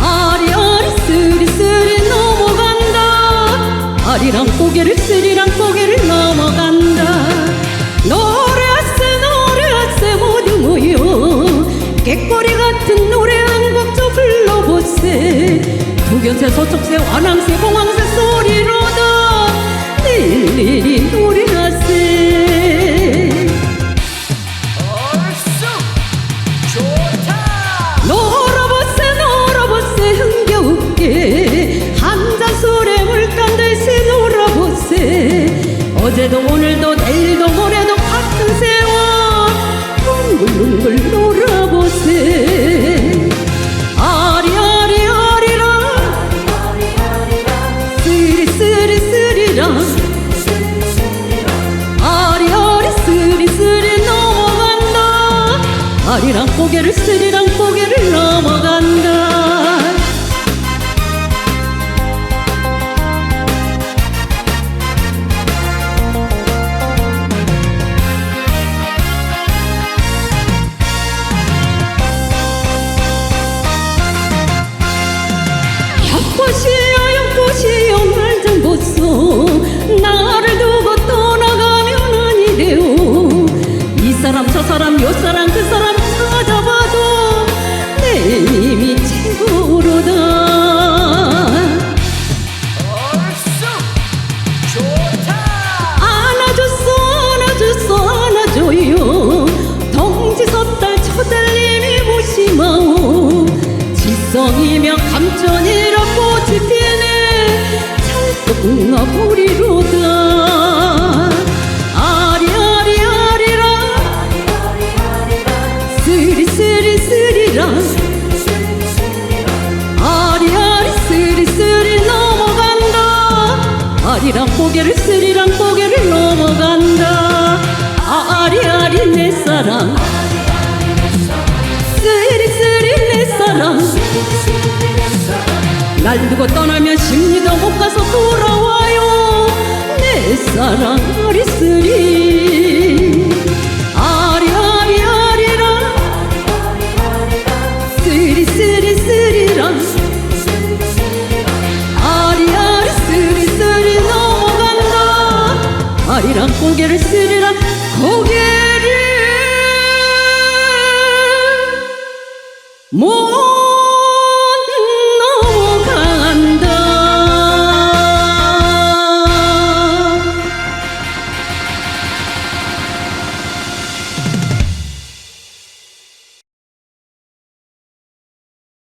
아리아리 스리스리 넘어간다. 아리랑 고개를 스리랑 고개를 넘어간다. 노래하세 노래하세 모두 모여. 객거리 같은 노래 한곡좀 불러보세. 두견새 서쪽새 완항새 봉황새 소리로다. 일일이 노래하 어제도 오늘도 내일도 모레도 같은 세월 둥글둥글 놀아보세. 아리아리 아리라. 쓰리 쓰리 쓰리라. 아리아리 쓰리 쓰리 넘어간다. 아리랑 고개를 쓰리랑 고개를 넘어간다 나를 두고 떠나가면 아니래요. 이 사람 저 사람 요 사람 그 사람 찾아봐도 내 님이 최고로다. 안아줬어 안아줬어 안아줘요. 동지 섣달 처달님이 무심하오. 지성이며 감천이라 꽃이 피네. 찰떡궁합 아리랑 고개를 스리랑 고개를 넘어간다. 아리아리 내 사랑. 스리 내 사랑. 날 두고 떠나면 심리도 못 가서 돌아와요. 내 사랑 아리스리 아리랑 고개를 스리랑 고개를. 모